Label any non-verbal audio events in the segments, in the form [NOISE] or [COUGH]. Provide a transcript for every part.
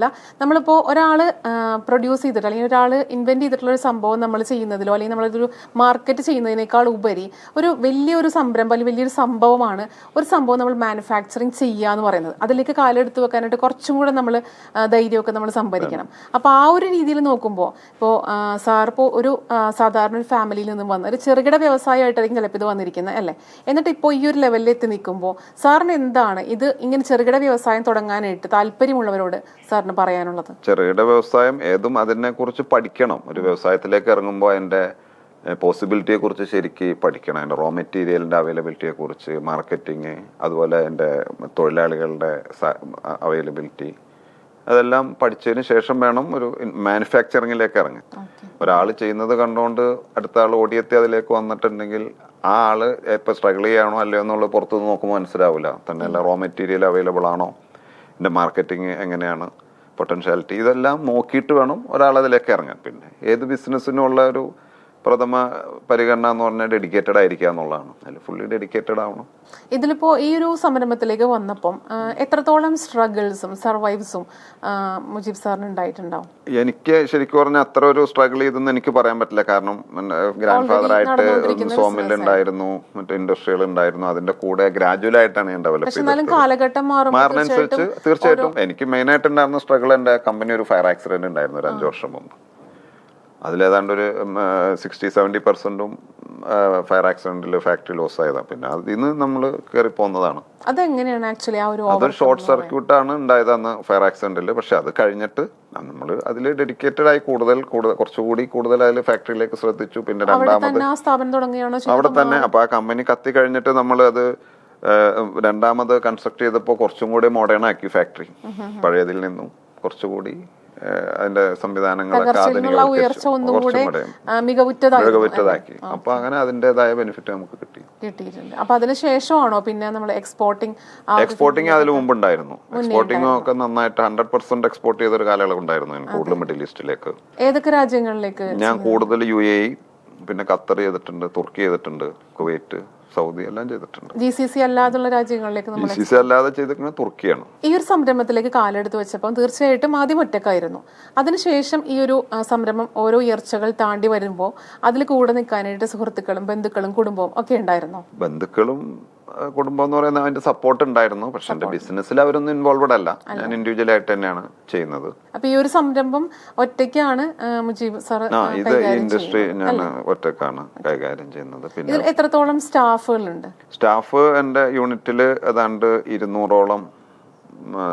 അല്ല നമ്മളിപ്പോൾ ഒരാൾ പ്രൊഡ്യൂസ് ചെയ്തിട്ട് അല്ലെങ്കിൽ ഒരാൾ ഇൻവെന്റ് ചെയ്തിട്ടുള്ള ഒരു സംഭവം നമ്മൾ ചെയ്യുന്നതിലോ അല്ലെങ്കിൽ നമ്മളൊരു മാർക്കറ്റ് ചെയ്യുന്നതിനേക്കാൾ ഉപരി ഒരു വലിയൊരു സംരംഭം അല്ലെങ്കിൽ വലിയൊരു സംഭവമാണ് ഒരു സംഭവം നമ്മൾ മാനുഫാക്ചറിങ് ചെയ്യുക എന്ന് പറയുന്നത്. അതിലേക്ക് കാലെടുത്ത് വെക്കാനായിട്ട് കുറച്ചും കൂടെ നമ്മൾ ധൈര്യമൊക്കെ നമ്മൾ സംഭരിക്കണം. അപ്പോൾ ആ ഒരു രീതിയിൽ നോക്കുമ്പോൾ ഇപ്പോൾ സാർ ഇപ്പോൾ ഒരു സാധാരണ ഒരു ഫാമിലിയിൽ നിന്നും വന്ന ഒരു ചെറുകിട വ്യവസായമായിട്ടായിരിക്കും ചിലപ്പോൾ ഇത് വന്നിരിക്കുന്നത് അല്ലേ? എന്നിട്ട് ഇപ്പോൾ ഈ ഒരു ലെവലിൽ എത്തി നിൽക്കുമ്പോൾ സാറിന് എന്താണ് ഇത് ഇങ്ങനെ ചെറുകിട വ്യവസായം തുടങ്ങാനായിട്ട് താല്പര്യമുള്ളവരോട് സാറിന് പറയാനുള്ളത്? ചെറുകിട വ്യവസായം ഏതും അതിനെ കുറിച്ച് പഠിക്കണം. ഒരു വ്യവസായത്തിലേക്ക് ഇറങ്ങുമ്പോൾ അതിന്റെ പോസിബിലിറ്റിയെ കുറിച്ച് ശരിക്ക് പഠിക്കണം. അതിന്റെ റോ മെറ്റീരിയലിന്റെ അവൈലബിലിറ്റിയെ കുറിച്ച് മാർക്കറ്റിങ് അതുപോലെ അതിന്റെ തൊഴിലാളികളുടെ അവൈലബിലിറ്റി അതെല്ലാം പഠിച്ചതിന് ശേഷം വേണം ഒരു മാനുഫാക്ചറിങ്ങിലേക്ക് ഇറങ്ങി ഒരാൾ ചെയ്യുന്നത് കണ്ടുകൊണ്ട് അടുത്ത ആൾ ഓടിയെത്തി അതിലേക്ക് വന്നിട്ടുണ്ടെങ്കിൽ ആ ആൾ ഇപ്പം സ്ട്രഗിൾ ചെയ്യാണോ അല്ലയോ എന്നുള്ളത് പുറത്തുനിന്ന് നോക്കുമ്പോൾ മനസ്സിലാവില്ല തന്നെയല്ല റോ മെറ്റീരിയൽ അവൈലബിൾ ആണോ? എന്റെ മാർക്കറ്റിംഗ് എങ്ങനെയാണ്? പൊട്ടൻഷ്യാലിറ്റി ഇതെല്ലാം നോക്കിയിട്ട് വേണം ഒരാൾ അതിലേക്ക് ഇറങ്ങാൻ. പിന്നെ ഏത് ബിസിനസ്സിനും ഉള്ള ഒരു പ്രഥമ പരിഗണന എന്ന് പറഞ്ഞാൽ ഡെഡിക്കേറ്റഡ് ആയിരിക്കുക എന്നുള്ളതാണ്. അതിൽ ഫുള്ളി ഡെഡിക്കേറ്റഡ് ആവണം. ഇതിലിപ്പോ ഈ ഒരു സംരംഭത്തിലേക്ക് വന്നപ്പം എത്രത്തോളം സ്ട്രഗിൾസും സർവൈവ്സും മുജീബ് സാറിന് ഉണ്ടായിട്ടുണ്ടാവും? എനിക്ക് ശരിക്കും പറഞ്ഞാൽ അത്ര ഒരു സ്ട്രഗിൾ ചെയ്തെന്ന് എനിക്ക് പറയാൻ പറ്റില്ല. കാരണം ഗ്രാൻഡ് ഫാദർ ആയിട്ട് സോമിൽ ഉണ്ടായിരുന്നു മറ്റു ഇൻഡസ്ട്രികൾ ഉണ്ടായിരുന്നു അതിന്റെ കൂടെ ഗ്രാജുവൽ ആയിട്ടാണ് ഞാൻ ഡെവലപ്പ് ചെയ്തത് കാലഘട്ടം മാറുന്നതനുസരിച്ച് തീർച്ചയായിട്ടും എനിക്ക് മെയിൻ ആയിട്ട് ഉണ്ടായിരുന്ന സ്ട്രഗിൾ എന്റെ കമ്പനി ഒരു ഫയർ ആക്സിഡന്റ് ഉണ്ടായിരുന്നു ഒരു അഞ്ചു വർഷം മുമ്പ്. അതിലേതാണ്ട് ഒരു സിക്സ്റ്റി സെവന്റി പെർസെന്റും ഫയർ ആക്സിഡന്റിൽ ഫാക്ടറി ലോസ് ആയതാണ് പിന്നെ അതിൽ നിന്ന് നമ്മൾ കയറി പോകുന്നതാണ് അതെങ്ങനെയാണ് ആക്ച്വലി ആ ഒരു അതൊരു ഷോർട്ട് സർക്യൂട്ട് ആണ് ഉണ്ടായത് അന്ന് ഫയർ ആക്സിഡന്റിൽ പക്ഷെ അത് കഴിഞ്ഞിട്ട് നമ്മൾ അതിൽ ഡെഡിക്കേറ്റഡ് ആയി കൂടുതൽ കൂടുതൽ കുറച്ചുകൂടി കൂടുതൽ അതിൽ ഫാക്ടറിയിലേക്ക് ശ്രദ്ധിച്ചു. പിന്നെ രണ്ടാമത്? അവിടെ തന്നെ. അപ്പൊ ആ കമ്പനി കത്തി കഴിഞ്ഞിട്ട് നമ്മൾ അത് രണ്ടാമത് കൺസ്ട്രക്ട് ചെയ്തപ്പോൾ കുറച്ചും കൂടി മോഡേൺ ആക്കി ഫാക്ടറി പഴയതിൽ നിന്നും കുറച്ചുകൂടി അതിന്റെ സംവിധാനങ്ങളൊക്കെ ഉയർച്ച മികവുറ്റതാക്കി. അപ്പൊ അങ്ങനെ അതിന്റേതായ ബെനിഫിറ്റ് നമുക്ക് കിട്ടി. കിട്ടിയിട്ടുണ്ട്. അപ്പൊ അതിനുശേഷമാണോ പിന്നെ നമ്മൾ എക്സ്പോർട്ടിംഗ് എക്സ്പോർട്ടിംഗ് അതിൽ മുമ്പുണ്ടായിരുന്നു. എക്സ്പോർട്ടിംഗ് ഒക്കെ നന്നായിട്ട് ഹൺഡ്രഡ് പെർസെന്റ് എക്സ്പോർട്ട് ചെയ്തൊരു കാലയളവ് ഉണ്ടായിരുന്നു ഞാൻ കൂടുതൽ മിഡിൽ ഈസ്റ്റിലേക്ക് ഏതൊക്കെ രാജ്യങ്ങളിലേക്ക് ഞാൻ കൂടുതൽ യു എ പിന്നെ ഖത്തർ ചെയ്തിട്ടുണ്ട് തുർക്കി ചെയ്തിട്ടുണ്ട് കുവൈറ്റ്. സൗദി എല്ലാം ചെയ്തിട്ടുണ്ട്. ജി സി സി അല്ലാതുള്ള രാജ്യങ്ങളിലേക്ക് ജി സി സി അല്ലാതെ ചെയ്തിരിക്കുന്നത് തുർക്കിയാണ്. ഈ ഒരു സംരംഭത്തിലേക്ക് കാലെടുത്ത് വെച്ചപ്പോൾ തീർച്ചയായിട്ടും ആദ്യം ഒറ്റക്കായിരുന്നു. അതിനുശേഷം ഈ ഒരു സംരംഭം ഓരോ ഉയർച്ചകൾ താണ്ടി വരുമ്പോൾ അതിൽ കൂടെ നിൽക്കാനായിട്ട് സുഹൃത്തുക്കളും ബന്ധുക്കളും കുടുംബവും ഒക്കെ ഉണ്ടായിരുന്നു? ബന്ധുക്കളും കുടുംബം എന്ന് പറയുന്നത് അതിന്റെ സപ്പോർട്ട് ഉണ്ടായിരുന്നു. പക്ഷെ എന്റെ ബിസിനസ്സിൽ അവരൊന്നും ഇൻവോൾവഡ് അല്ല. ഞാൻ ഇൻഡിവിജ്വൽ ആയിട്ട് തന്നെയാണ് ചെയ്യുന്നത്. അപ്പൊ ഈ ഒരു സംരംഭം ഒറ്റയ്ക്കാണ് മുജീബ് സാർ ഇത് ഇൻഡസ്ട്രി ഞാൻ ഒറ്റക്കാണ് കൈകാര്യം ചെയ്യുന്നത്. പിന്നെ എത്രത്തോളം സ്റ്റാഫുകളുണ്ട്? സ്റ്റാഫ് എന്റെ യൂണിറ്റിൽ ഏതാണ്ട് ഇരുന്നൂറോളം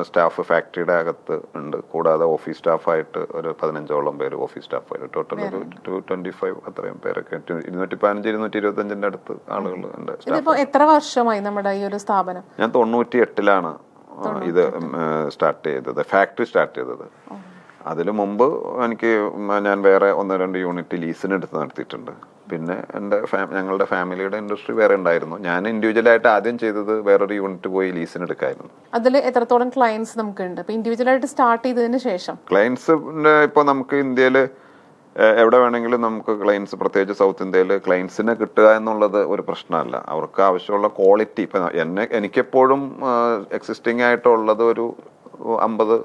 സ്റ്റാഫ് ഫാക്ടറിയുടെ അകത്ത് ഉണ്ട്. കൂടാതെ ഓഫീസ് സ്റ്റാഫായിട്ട് ഒരു പതിനഞ്ചോളം പേര് ഓഫീസ് സ്റ്റാഫായിട്ട്. ടോട്ടൽ ഒരു ടു ട്വന്റി ഫൈവ് അത്രയും പേരൊക്കെ. ഇരുന്നൂറ്റി പതിനഞ്ച് ഇരുന്നൂറ്റി ഇരുപത്തഞ്ചിന്റെ അടുത്ത് ആളുകൾ ഉണ്ട് എത്ര വർഷമായി നമ്മുടെ ഈ ഒരു സ്ഥാപനം? ഞാൻ തൊണ്ണൂറ്റി എട്ടിലാണ് ഇത് സ്റ്റാർട്ട് ചെയ്തത്. ഫാക്ടറി സ്റ്റാർട്ട് ചെയ്തത്. അതിനു മുമ്പ് എനിക്ക് ഞാൻ വേറെ ഒന്ന് രണ്ട് യൂണിറ്റ് ലീസിന് എടുത്ത് നടത്തിയിട്ടുണ്ട്. പിന്നെ എന്റെ ഫാ- ഞങ്ങളുടെ ഫാമിലിയുടെ ഇൻഡസ്ട്രി വേറെ ഉണ്ടായിരുന്നു. ഞാൻ ഇൻഡിവിജ്വലായിട്ട് ആദ്യം ചെയ്തത് വേറൊരു യൂണിറ്റ് പോയി ലീസിന് എടുക്കായിരുന്നു. അതിൽ എത്രത്തോളം ക്ലയൻസ് നമുക്കുണ്ട്? ഇപ്പൊ ഇൻഡിവിജ്വലായിട്ട് സ്റ്റാർട്ട് ചെയ്തതിന് ശേഷം. ക്ലയൻസ് ഇപ്പോൾ നമുക്ക് ഇന്ത്യയിൽ എവിടെ വേണമെങ്കിലും നമുക്ക് ക്ലയൻസ് പ്രത്യേകിച്ച് സൗത്ത് ഇന്ത്യയിൽ ക്ലയൻസിനെ കിട്ടുക എന്നുള്ളത് ഒരു പ്രശ്നമല്ല. അവർക്ക് ആവശ്യമുള്ള ക്വാളിറ്റി ഇപ്പം എന്നെ എനിക്കെപ്പോഴും എക്സിസ്റ്റിംഗ് ആയിട്ടുള്ളത് ഒരു അമ്പത്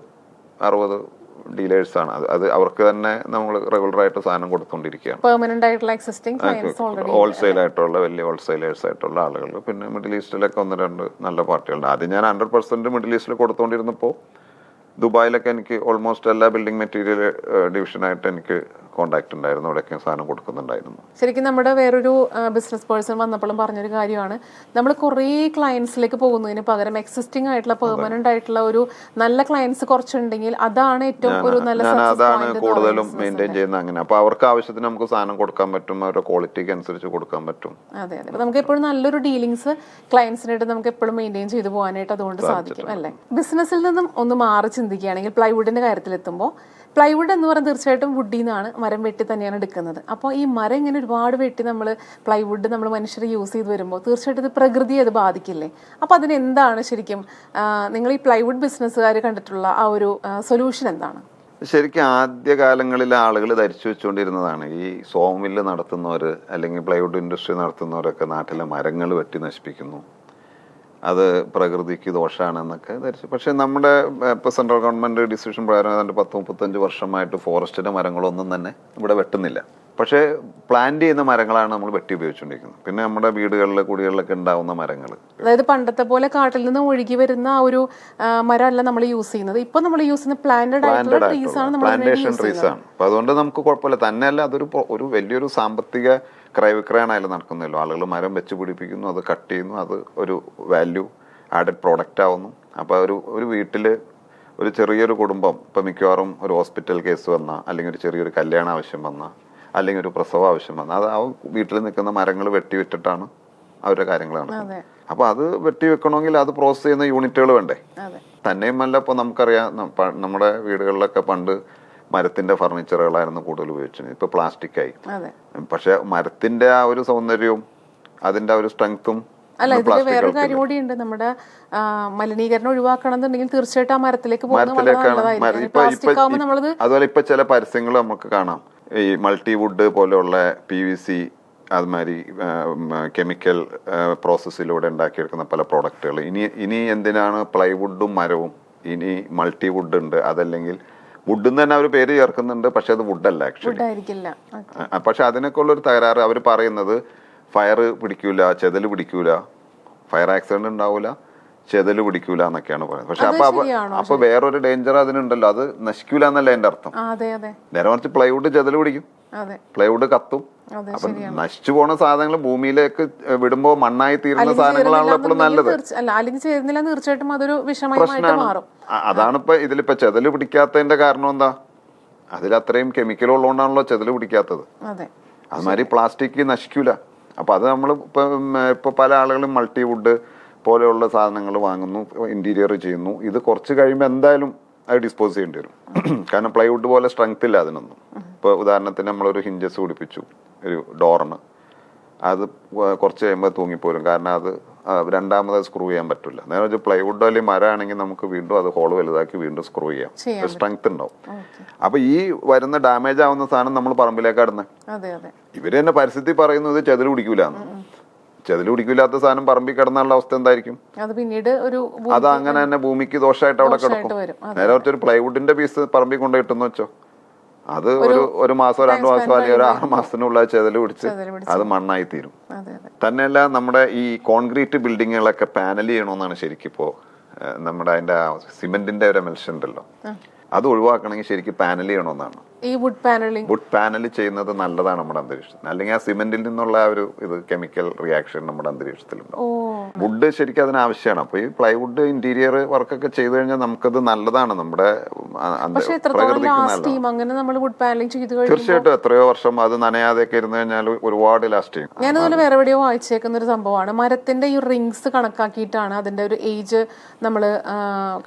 അറുപത് ഡീലേഴ്സ് ആണ്. അത് അത് അവർക്ക് തന്നെ നമ്മൾ റെഗുലറായിട്ട് സാധനം കൊടുത്തുകൊണ്ടിരിക്കുകയാണ് പെർമനന്റ് ആയിട്ടുള്ള എക്സിസ്റ്റിംഗ് ഹോൾസെയിൽ ആയിട്ടുള്ള വലിയ ഹോൾസെയിലേഴ്സ് ആയിട്ടുള്ള ആളുകൾ പിന്നെ മിഡിൽ ഈസ്റ്റിലൊക്കെ ഒന്ന് രണ്ട് നല്ല പാർട്ടികളുണ്ട്. ആദ്യം ഞാൻ ഹൺഡ്രഡ് പെർസെന്റ് മിഡിൽ ഈസ്റ്റിൽ കൊടുത്തുകൊണ്ടിരുന്നപ്പോൾ ദുബായിലൊക്കെ എനിക്ക് ഓൾമോസ്റ്റ് എല്ലാ ബിൽഡിംഗ് മെറ്റീരിയൽ ഡിവിഷനായിട്ട് എനിക്ക് കോണ്ടാക്ട് ഉണ്ടായിരുന്നു അവിടെയൊക്കെ സാധനം കൊടുക്കുന്നുണ്ടായിരുന്നു. ശരിക്കും നമ്മുടെ വേറൊരു ബിസിനസ് പേഴ്സൺ വന്നപ്പോഴും പറഞ്ഞൊരു കാര്യമാണ്. നമ്മൾ കുറേ ക്ലയൻസിലേക്ക് പോകുന്നതിന് പകരം എക്സിസ്റ്റിംഗ് ആയിട്ടുള്ള പെർമനന്റ് ആയിട്ടുള്ള ഒരു നല്ല ക്ലയൻസ് കുറച്ചുണ്ടെങ്കിൽ അതാണ് ഏറ്റവും ഒരു നല്ല അതാണ് കൂടുതലും. മെയിന്റെയിൻ ചെയ്യുന്നത് അങ്ങനെ. അപ്പൊ അവർക്ക് ആവശ്യത്തിന് നമുക്ക് സാധനം കൊടുക്കാൻ പറ്റും അവരുടെ ക്വാളിറ്റിക്ക് അനുസരിച്ച് കൊടുക്കാൻ പറ്റും. അതെ അതെ. നമുക്ക് എപ്പോഴും നല്ലൊരു ഡീലിങ്സ് ക്ലയൻസിനായിട്ട് നമുക്ക് എപ്പോഴും മെയിന്റെയിൻ ചെയ്തു പോകാനായിട്ട് അതുകൊണ്ട് സാധിക്കും അല്ലേ? ബിസിനസ്സിൽ നിന്നും ഒന്ന് മാറി ചിന്തിക്കുകയാണെങ്കിൽ പ്ലൈവുഡിന്റെ കാര്യത്തിൽ എത്തുമ്പോൾ പ്ലൈവുഡ് എന്ന് പറയുന്നത് തീർച്ചയായിട്ടും വുഡിൽ നിന്നാണ് മരം വെട്ടി തന്നെയാണ് എടുക്കുന്നത്. അപ്പോൾ ഈ മരം ഇങ്ങനെ ഒരുപാട് വെട്ടി നമ്മൾ പ്ലൈവുഡ് നമ്മൾ മനുഷ്യർ യൂസ് ചെയ്ത് വരുമ്പോൾ തീർച്ചയായിട്ടും ഇത് പ്രകൃതിയെ അത് ബാധിക്കില്ലേ? അപ്പോൾ അതിനെന്താണ് ശരിക്കും നിങ്ങൾ ഈ പ്ലൈവുഡ് ബിസിനസ്സുകാർ കണ്ടിട്ടുള്ള ആ ഒരു സൊല്യൂഷൻ എന്താണ്? ശരിക്കും ആദ്യകാലങ്ങളിൽ ആളുകൾ ധരിച്ചു വെച്ചുകൊണ്ടിരുന്നതാണ്. ഈ സോമില്ല് നടത്തുന്നവർ അല്ലെങ്കിൽ പ്ലൈവുഡ് ഇൻഡസ്ട്രി നടത്തുന്നവരൊക്കെ നാട്ടിലെ മരങ്ങൾ വെട്ടി നശിപ്പിക്കുന്നു. അത് പ്രകൃതിക്ക് ദോഷമാണെന്നൊക്കെ ധരിച്ചു. പക്ഷേ നമ്മുടെ ഇപ്പോൾ സെൻട്രൽ ഗവൺമെന്റ് ഡിസിഷൻ പ്രകാരം ഏതാണ്ട് പത്ത് മുപ്പത്തഞ്ച് വർഷമായിട്ട് ഫോറസ്റ്റിന്റെ മരങ്ങളൊന്നും തന്നെ ഇവിടെ വെട്ടുന്നില്ല. പക്ഷേ പ്ലാന്റ് ചെയ്യുന്ന മരങ്ങളാണ് നമ്മൾ വെട്ടി ഉപയോഗിച്ചുകൊണ്ടിരിക്കുന്നത്. പിന്നെ നമ്മുടെ വീടുകളിൽ കുടികളിലൊക്കെ ഉണ്ടാവുന്ന മരങ്ങൾ അതായത് പണ്ടത്തെ പോലെ കാട്ടിൽ നിന്ന് ഒഴുകി വരുന്ന ആ ഒരു മരമല്ല നമ്മൾ യൂസ് ചെയ്യുന്നത്. ഇപ്പൊ നമ്മൾ യൂസ് ചെയ്യുന്ന പ്ലാന്റഡ് ആയിട്ടുള്ള ട്രീസ് ആണ് പ്ലാന്റേഷൻ ട്രീസ് ആണ്. അപ്പൊ അതുകൊണ്ട് നമുക്ക് കുഴപ്പമില്ല. തന്നെയല്ല അതൊരു ഒരു വലിയൊരു സാമ്പത്തിക ക്രയവിക്രയമാണ് അതിൽ നടക്കുന്നല്ലോ ആളുകൾ മരം വെച്ച് പിടിപ്പിക്കുന്നു അത് കട്ട് ചെയ്യുന്നു അത് ഒരു വാല്യൂ ആഡഡ് പ്രോഡക്റ്റ് ആവുന്നു. അപ്പൊ ഒരു ഒരു വീട്ടിൽ ഒരു ചെറിയൊരു കുടുംബം ഇപ്പൊ മിക്കവാറും ഒരു ഹോസ്പിറ്റൽ കേസ് വന്ന അല്ലെങ്കിൽ ഒരു ചെറിയൊരു കല്യാണ ആവശ്യം വന്ന അല്ലെങ്കിൽ ഒരു പ്രസവം ആവശ്യം വന്നാൽ അത് ആ വീട്ടിൽ നിൽക്കുന്ന മരങ്ങൾ വെട്ടിവിട്ടിട്ടാണ് അവരുടെ കാര്യങ്ങൾ നടക്കുന്നത്. അതെ. അപ്പൊ അത് വെട്ടി വെക്കണമെങ്കിൽ അത് പ്രോസസ് ചെയ്യുന്ന യൂണിറ്റുകൾ വേണ്ടേ? തന്നെയുമല്ല ഇപ്പോൾ നമുക്കറിയാം നമ്മുടെ വീടുകളിലൊക്കെ പണ്ട് മരത്തിന്റെ ഫർണിച്ചറുകളായിരുന്നു കൂടുതൽ ഉപയോഗിച്ചിരുന്നത്. ഇപ്പൊ പ്ലാസ്റ്റിക് ആയി പക്ഷെ മരത്തിന്റെ ആ ഒരു സൗന്ദര്യവും അതിന്റെ ആ ഒരു സ്ട്രെങ്ത്തും അല്ല ഇതിൽ വേറൊരു കാര്യം കൂടി ഉണ്ട് നമ്മുടെ മലിനീകരണം ഒഴിവാക്കണം എന്നുണ്ടെങ്കിൽ തീർച്ചയായിട്ടും ആ മരത്തിലേക്ക് പോകുന്നത് അതുപോലെ ഇപ്പൊ ചില പരസ്യങ്ങൾ നമുക്ക് കാണാം. ഈ മൾട്ടി വുഡ് പോലെയുള്ള പി വി സി അതുമാതിരി കെമിക്കൽ പ്രോസസ്സിലൂടെ ഉണ്ടാക്കിയെടുക്കുന്ന പല പ്രോഡക്റ്റുകൾ. ഇനി ഇനി എന്തിനാണ് പ്ലൈവുഡും മരവും? ഇനി മൾട്ടി വുഡ് ഉണ്ട്. അതല്ലെങ്കിൽ വുഡ് എന്ന് തന്നെ അവർ പേര് ചേർക്കുന്നുണ്ട് പക്ഷെ അത് വുഡല്ല ആക്ച്വലി പക്ഷെ അതിനൊക്കെ ഉള്ളൊരു തകരാറ് അവർ പറയുന്നത് ഫയർ പിടിക്കൂല ചെതൽ പിടിക്കൂല ഫയർ ആക്സിഡന്റ് ഉണ്ടാവൂല ചെതൽ പിടിക്കൂല എന്നൊക്കെയാണ് പറയുന്നത്. പക്ഷെ അപ്പൊ അപ്പൊ-? വേറൊരു ഡേഞ്ചർ അതിനുണ്ടല്ലോ. അത് നശിക്കൂല എന്നല്ല എന്റെ അർത്ഥം. നേരെ മറിച്ച് പ്ലൈവുഡ് ചെതൽ പിടിക്കും. പ്ലൈവുഡ് കത്തും. അപ്പൊ നശിച്ചു പോണ സാധനങ്ങൾ ഭൂമിയിലേക്ക് വിടുമ്പോ മണ്ണായി തീരുന്ന സാധനങ്ങളാണല്ലോ എപ്പോഴും നല്ലത്. തീർച്ചയായിട്ടും അതൊരു അതാണ് അതാണിപ്പോ ഇതിലിപ്പോ ചെതൽ പിടിക്കാത്തതിന്റെ കാരണം എന്താ? അതിൽ അത്രയും കെമിക്കൽ ഉള്ളതുകൊണ്ടാണല്ലോ ചെതൽ പിടിക്കാത്തത്. അതെ. അതുമാതിരി പ്ലാസ്റ്റിക് നശിക്കൂല. അപ്പൊ അത് നമ്മൾ ഇപ്പൊ ഇപ്പൊ പല ആളുകളും മൾട്ടി വുഡ് പോലെയുള്ള സാധനങ്ങൾ വാങ്ങുന്നു ഇന്റീരിയർ ചെയ്യുന്നു. ഇത് കുറച്ച് കഴിയുമ്പോൾ എന്തായാലും അത് ഡിസ്പോസ് ചെയ്യേണ്ടി വരും. [CLEARS THROAT] കാരണം പ്ലൈവുഡ് പോലെ സ്ട്രെങ്ത് ഇല്ല അതിനൊന്നും. ഇപ്പോൾ ഉദാഹരണത്തിന് നമ്മളൊരു ഹിഞ്ചസ് പിടിപ്പിച്ചു ഒരു ഡോറിന് അത് കുറച്ച് കഴിയുമ്പോൾ തൂങ്ങിപ്പോരും. കാരണം അത് രണ്ടാമത് സ്ക്രൂ ചെയ്യാൻ പറ്റില്ല. നേരെ വെച്ചാൽ പ്ലൈവുഡ് അല്ലെങ്കിൽ മരമാണെങ്കിൽ നമുക്ക് വീണ്ടും അത് ഹോൾ വലുതാക്കി വീണ്ടും സ്ക്രൂ ചെയ്യാം. സ്ട്രെങ്ത് ഉണ്ടാവും. അപ്പൊ ഈ വരുന്ന ഡാമേജ് ആവുന്ന സാധനം നമ്മൾ പറമ്പിലേക്ക് ഇടുന്നത് അതെ അതെ. ഇവർ തന്നെ പരിസ്ഥിതി പറയുന്നത് ചെതിൽ പിടിക്കൂല ചെതിൽ പിടിക്കില്ലാത്ത സാധനം പറമ്പിൽ കിടന്നുള്ള അവസ്ഥ എന്തായിരിക്കും? അത് പിന്നീട് ഒരു അത് അങ്ങനെ തന്നെ ഭൂമിക്ക് ദോഷമായിട്ട് അവിടെ കിടക്കും. നേരെ കുറച്ചൊരു പ്ലൈവുഡിന്റെ പീസ് പറമ്പിൽ കൊണ്ട് കിട്ടുന്ന വെച്ചോ. അത് ഒരു ഒരു മാസോ രണ്ടു മാസോ അല്ലെങ്കിൽ ഒരു ആറ് മാസത്തിനുള്ള ചെതിൽ പിടിച്ച് അത് മണ്ണായി തീരും. തന്നെയല്ല നമ്മുടെ ഈ കോൺക്രീറ്റ് ബിൽഡിങ്ങുകളൊക്കെ പാനൽ ചെയ്യണമെന്നാണ് ശരിക്കും ഇപ്പോ നമ്മുടെ അതിന്റെ സിമെന്റിന്റെ ഒരു മെൽഷൻ ഉണ്ടല്ലോ. അത് ഒഴിവാക്കണമെങ്കിൽ ശരിക്കും പാനൽ ചെയ്യണമെന്നാണ്. ഈ വുഡ് പാനലിംഗ് വുഡ് പാനൽ ചെയ്യുന്നത് നല്ലതാണ് നമ്മുടെ അന്തരീക്ഷത്തിന്. അല്ലെങ്കിൽ ആ സിമെന്റിൽ നിന്നുള്ള ആ ഒരു ഇത് കെമിക്കൽ റിയാക്ഷൻ നമ്മുടെ അന്തരീക്ഷത്തിലുണ്ടാവും ഓ വുഡ് ശരിക്കും അതിന് ആവശ്യമാണ് അപ്പൊ ഈ പ്ലൈവുഡ് ഇന്റീരിയർ വർക്കൊക്കെ ചെയ്തു കഴിഞ്ഞാൽ നമുക്കത് നല്ലതാണ്. നമ്മുടെ തീർച്ചയായിട്ടും എത്രയോ വർഷം അത് നനയാതെയൊക്കെ ഇരുന്ന് കഴിഞ്ഞാൽ ഒരുപാട് ലാസ്റ്റ് ചെയ്യും ഞാനതുപോലെ വേറെ എവിടെയോ വായിച്ചേക്കുന്ന ഒരു സംഭവമാണ്. മരത്തിന്റെ ഈ റിങ്സ് കണക്കാക്കിയിട്ടാണ് അതിന്റെ ഒരു ഏജ് നമ്മൾ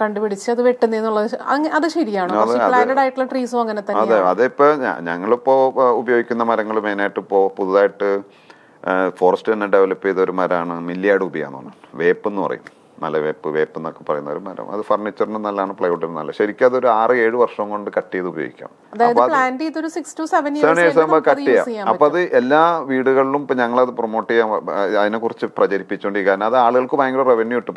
കണ്ടുപിടിച്ച് അത് വെട്ടുന്നതെന്നുള്ളത് അത് ശരിയാണോ? പ്ലാന്റഡ് ആയിട്ടുള്ള ട്രീസും അങ്ങനെ തന്നെ അതെ. അതെ അതിപ്പോ ഞങ്ങളിപ്പോ ഉപയോഗിക്കുന്ന മരങ്ങൾ മെയിനായിട്ട് ഇപ്പോ പുതുതായിട്ട് ഫോറസ്റ്റ് തന്നെ ഡെവലപ്പ് ചെയ്ത ഒരു മരമാണ് മില്ലിയാഡൂബിയ എന്ന് പറഞ്ഞു വേപ്പ് എന്ന് പറയും. നല്ല വേപ്പ് വേപ്പ് എന്നൊക്കെ പറയുന്ന ഒരു മരം. അത് ഫർണിച്ചറിന് നല്ലതാണ് പ്ലൈവുഡിന് നല്ല. ശരിക്കും അതൊരു ആറ് ഏഴ് വർഷം കൊണ്ട് കട്ട് ചെയ്ത് ഉപയോഗിക്കാം. സെവൻ ഇയേഴ്സ് ആകുമ്പോൾ കട്ട് ചെയ്യാം. അപ്പൊ അത് എല്ലാ വീടുകളിലും ഇപ്പൊ ഞങ്ങളത് പ്രൊമോട്ട് ചെയ്യാൻ അതിനെ കുറിച്ച് പ്രചരിപ്പിച്ചുകൊണ്ടിരിക്കുക കാരണം അത് ആളുകൾക്ക് ഭയങ്കര റവന്യൂ കിട്ടും.